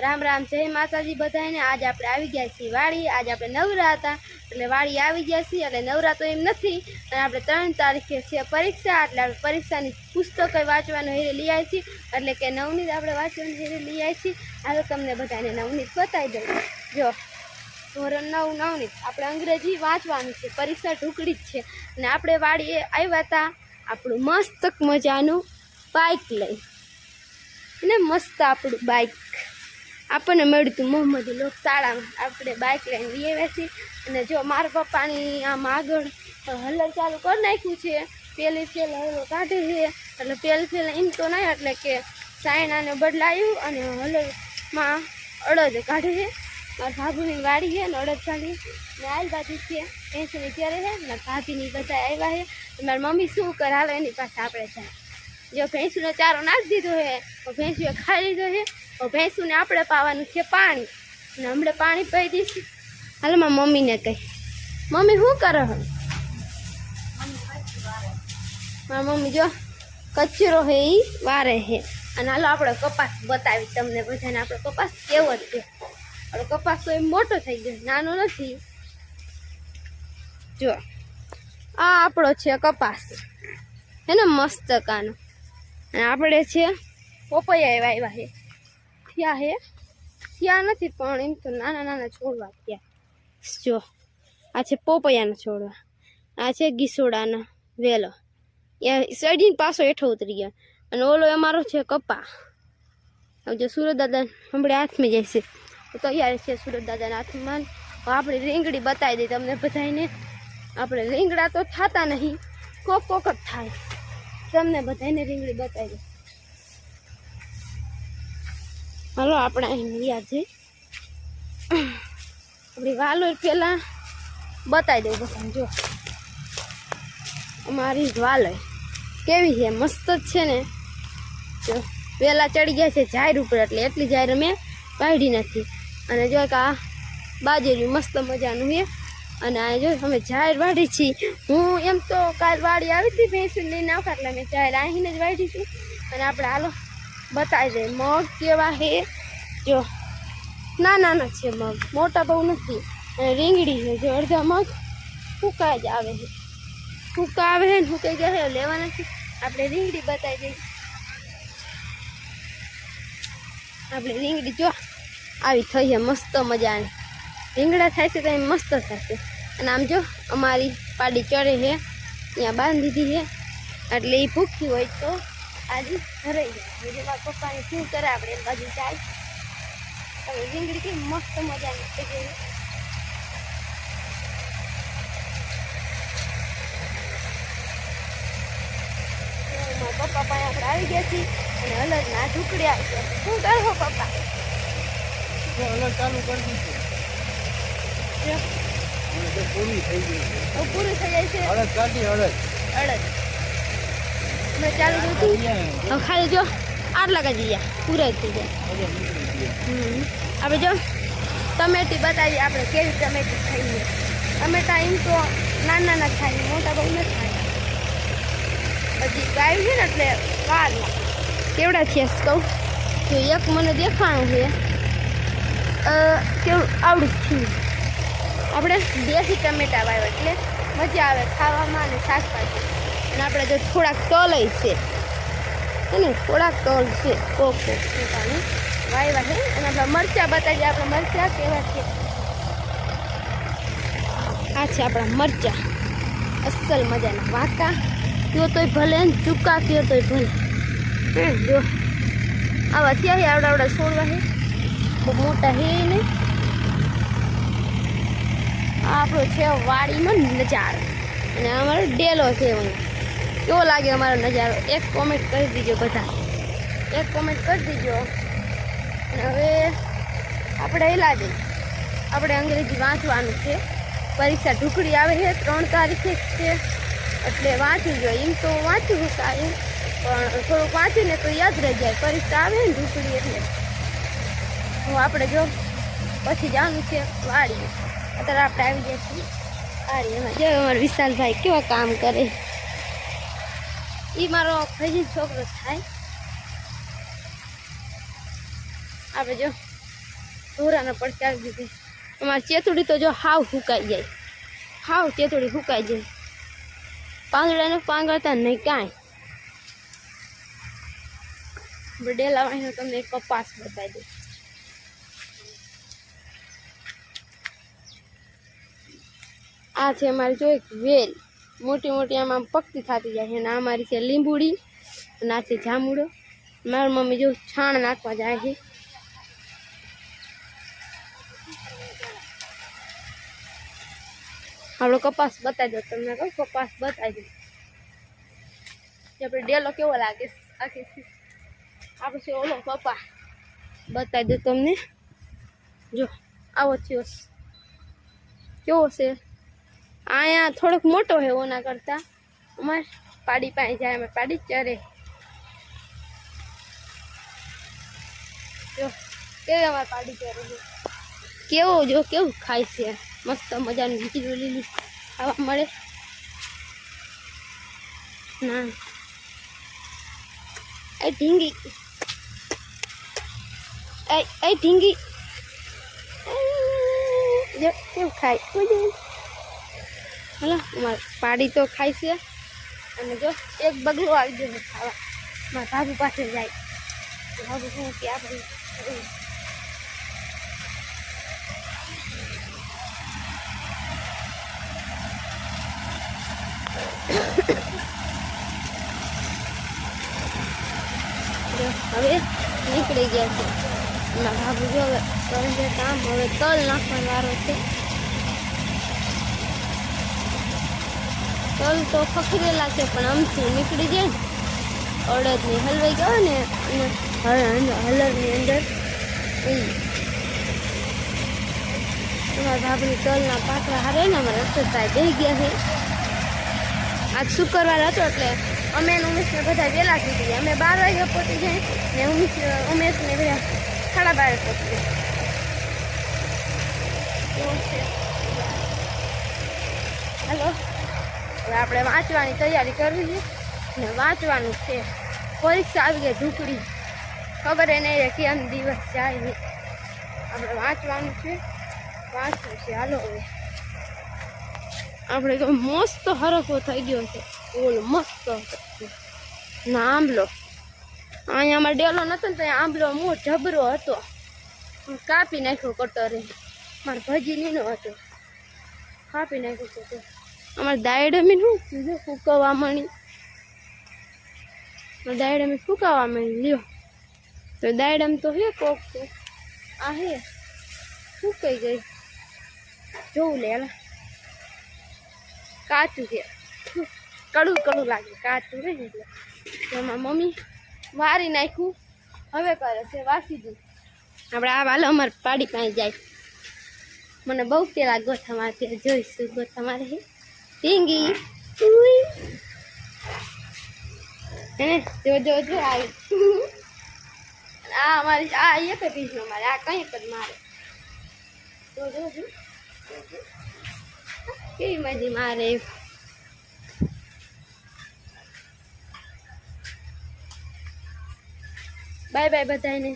રામ રામ, જય માતાજી બધાને આજ આપણે આવી ગયા છીએ વાડી. આજ આપણે નવરા હતા. એટલે વાડી આવી ગયા છીએ, એટલે નવરા તો એમ નથી. અને આપણે ત્રણ તારીખે છે પરીક્ષા, એટલે આપણે પરીક્ષાની પુસ્તકો વાંચવાનું હેરે લઈ આવી છીએ. એટલે કે નવનીત આપણે વાંચવાનું હેરે લઈ આવી છીએ. હાલો તમને બધાને નવનીત બતાવી દઉં. જો, ધોરણ નવ નવનીત. આપણે અંગ્રેજી વાંચવાનું છે. પરીક્ષા ઢુકડી જ છે. અને આપણે વાડીએ આવ્યા હતા આપણું મસ્ત મજાનું બાઇક લઈ. અને મસ્ત આપણું બાઇક આપણને મળ્યું હતું મોહમ્મદી લોક શાળામાં. આપણે બાઇક લઈને લઈ આવ્યા છીએ અને જો મારા પપ્પાની આમ આગળ હલર ચાલુ કરી નાખ્યું છે, પેલી ફેલ હલો કાઢે છે, એટલે પેલી ફેલ એમ તો નહીં, એટલે કે સાયણાને બદલાયું અને હલરમાં અડદ કાઢે છે. મારા ભાભીની વાડી છે ને અડદ કાઢી ને આલ બાજુ છે ભેંસની ઘેરે છે મારા ભાભીની બધા આવ્યા છે. મારી મમ્મી શું કરે? હાલો એની પાસે આપણે જાય. જો ભેંસુને ચારો નાખી દીધો છે, તો ભેંસુએ ખાઈ લીધો છે. ભેંસુને આપણે પાવાનું છે પાણી. અને હમણાં પાણી પી દઈશું. હાલમાં મમ્મીને કહી. મમ્મી, શું કરો હો? મારા મમ્મી જો, કચરો હે એ વારે છે અને હાલો, આપણે કપાસ બતાવી તમને બધાને. આપણે કપાસ કેવો જ છે? આપણે કપાસ તો એમ મોટો થઈ ગયો, નાનો નથી. જો, આ આપણો છે કપાસ. હે ને મસ્ત કાનો અને આપણે છે, પોપૈયા એવા આવ્યા છે. થયા હે થયા નથી પણ એમ તો નાના નાના છોડવા થયા જો આ છે પોપૈયાના છોડવા આ છે ગીસોડાના વેલો ત્યાં સડીને પાછો હેઠો ઉતરી ગયા અને ઓલો અમારો છે કપા હવે જો સુરત દાદા હમણાં હાથમાં જાય છે તો તૈયાર છે સુરત દાદાના હાથમાં હવે આપણે રીંગણી બતાવી દઈ તમને બધાને આપણે રીંગણા તો થતા નહીં કોક કોક જ થાય તમને બધાને રીંગણી બતાવી દે હાલો, આપણે અહીં મળ્યા છે આપણી વાલોર પહેલાં બતાવી દઉં બધાને, જો. અમારી વાલોય કેવી છે? મસ્ત જ છે ને. જો, પહેલાં ચડી ગયા છે જાહેર ઉપર, એટલે એટલી જાહેર મેં કાઢી નથી અને જો કે આ બાજરીયું મસ્ત મજાનું છે. અને આ જો અમે જાહેર વાઢી છીએ. હું એમ તો કાલ વાડી આવી હતી ભેંસ લઈને આવતા, એટલે અમે જાહેર આવીને જ વાઢી છું. અને આપણે હાલો બતાવી દે. મગ કેવા છે જો. નાના ના છે મગ. મોટા બહુ નથી. રીંગણી છે. જો, અડધા મગ ફૂકા જ આવે છે. ફૂકા આવે છે ને ફૂકાઈ ગયા છે લેવા નથી આપણે રીંગડી બતાવી દઈએ. આપણે રીંગડી જો, આવી થઈ છે. મસ્ત મજાની. રીંગડા થાય છે તો મસ્ત થશે અને આમ જો, અમારી પાડી ચડે છે. ત્યાં બાંધી દીધી છે. એટલે એ ભૂખી હોય તો આજે ભરાઈ જાય. બીજું મારા પપ્પાને શું કરે આપણે એ બાજુ જાય. હવે રીંગણી કેવી મસ્ત મજાની થઈ ગઈ મારા પપ્પા પાસે આપણે આવી ગયા છીએ અને અલગ ના ઢુકડ્યા છે. શું કરો પપ્પા? અલગ ચાલુ કરી દીધું. પૂરી થઈ ગઈ પૂરી થઈ જાય છે. અડદ કાઢી અડદ. અડદ. મેં ચાલુ હવે ખાલી જો આટલા કાઢી ગયા પૂરા થઈ ગયા. આપણે જો ટમેટી બતાવીએ આપણે કેવી ટમેટી ખાઈએ. ટમેટા એમ તો નાના નાના થાય મોટા બહુ નથી ખાય હજી ગાયું છે ને એટલે વાર કેવડા છે કહું? જો એક મને દેખાણું છે. કેવું આવડું થયું આપણે દેશી ટમેટા વાવ્યા એટલે મજા આવે ખાવામાં અને શાકભાજી. અને આપણે જો થોડાક તલય છે. હે ને, થોડાક તલ છે. કોક પોતાની વાવ્યા છે અને આપણે મરચાં બતાવીએ, આપણે મરચાં કેવા છે? આ છે આપણા મરચાં. અસલ મજાના વાંકા. કયો તોય ભલે ને ચૂકા કયો તોય ભલે. હે, જો. આવા થયા હે, આવડા આવડા છોડવા હે. બહુ મોટા હે ને. આપણો છે વાડીનો નજારો. અને અમારો ડેલો છે અહીં કેવો લાગે અમારો નજારો? એક કોમેન્ટ કરી દીજો બધા. એક કોમેન્ટ કરી દીજો. અને હવે આપણે એલા જઈએ આપણે અંગ્રેજી વાંચવાનું છે. પરીક્ષા ઢુકડી આવે છે, ત્રણ તારીખે જ છે. એટલે વાંચવું જોઈએ એમ તો વાંચવું કાંઈ પણ થોડુંક વાંચીને તો યાદ રહી જાય. પરીક્ષા આવે ને ઢુકડી એટલે. હવે આપણે જો પછી જવાનું છે વાડી અત્યારે આપણે આવી ગયા છીએ. વાડી એમાં જો અમારા વિશાલભાઈ કેવા કામ કરે એ મારો ભાઈ છોકરો થાય. આપણે જો ઢોરાના પડકારી દીધી અમારી ચેતુડી તો જો હાવ હુકાઈ જાય. હાવ ચેતુડી હુકાઈ જાય. પાંદડાને પાંગળતા નહીં કાંઈ. ડેલા વાળીનો તમને કપાસ બતાવી દઉં. આ છે અમારી જો એક વેલ. મોટી મોટી આમાં પકતી થતી જાય છે. અને આ મારી છે લીંબુડી, અને આ છે જામુડો. મારી મમ્મી જો છાણ નાખવા જાય છે. આપણો કપાસ બતાવી દો તમને. કહું કપાસ બતાવી દો કે આપણે ડેલો કેવો લાગે? છે આખી આપણે છે ઓલો કપા બતાવી દો તમને. જો, આવો થયો. છે. કેવો છે? અહીંયા થોડોક મોટો છે ઓના કરતા. અમારે પાડી પાસે જાય, અમે પાડી જ ચરે જો, કેવી અમારે પાડી ચરે છે? કેવો, જો, કેવું ખાય છે? મસ્ત મજાની લીલી લીલી ખાવા મળે. ના. એ ઢીંગી. એ એ ઢીંગી. જો, કેવું ખાય? ઓય. હલો પાડી તો ખાય છે. અને જો, એક બગલું આવી ગયો ખાવા. મારા ભાભુ પાસે જાય. ભાભુ શું કે આપણે હવે નીકળી ગયા છે. મારા ભાભુ જો કામ, હવે તલ નાખવાનો વારો છે. તલ તો ખખરેલા છે, પણ આમથી નીકળી જાય ને. અડદની હલવાઈ ગયો ને, અને હલરની અંદર એ ભાભની તલના પાકડા હારે ને અમારા રસોઈ જઈ ગયા છે. આજ શુક્રવાર હતો એટલે અમે ઉમેશને બધા વહેલા સુધી ગયા. અમે બાર વાગે પહોંચી જાય ને ઉમેશ, ઉમેશને બધા સાડા બારે પહોંચી જાય હાલો. હવે આપણે વાંચવાની તૈયારી કરવી છે. ને વાંચવાનું છે. પરીક્ષા આવી ગઈ ઢુકડી. ખબર એ નહીં કેમ દિવસ જાય નહીં. આપણે વાંચવાનું છે. વાંચવું છે. હાલો હવે. આપણે તો મસ્ત હરખો થઈ ગયો છે. ઓલ મસ્ત ના, આંબલો. અહીંયા અમારે ડેલો નતો ને ત્યાં આંબલો મો જબરો હતો. કાપી નાખ્યો કટોરે મારે ભજી નીનો હતો. કાપી નાખ્યો કટોર અમારે દાયડમી શું કીધું ફૂકવા મળી. દાયડમી ફૂકાવા મળી. લ્યો. તો દાયડમ તો હે કોક આ હે. ફૂકાઈ ગઈ. જોવું લે. કાચું છે. કડું કડું લાગે. કાચું રહે એટલે. એમાં મમ્મી વારી નાખ્યું. હવે કરે છે, વાસી દઉં આપણે આ વાલો અમારે પાડી પાસે જાય. મને બહુ પેલા ગોથા મારે જોઈશું ગોથા મારે હે જો જો જો આવી આ અમારી, આ એક જ પીસનો મારે, આ કંઈ જ મારે. જો જો જો. કેવી મજી મારે. બાય બાય બધાને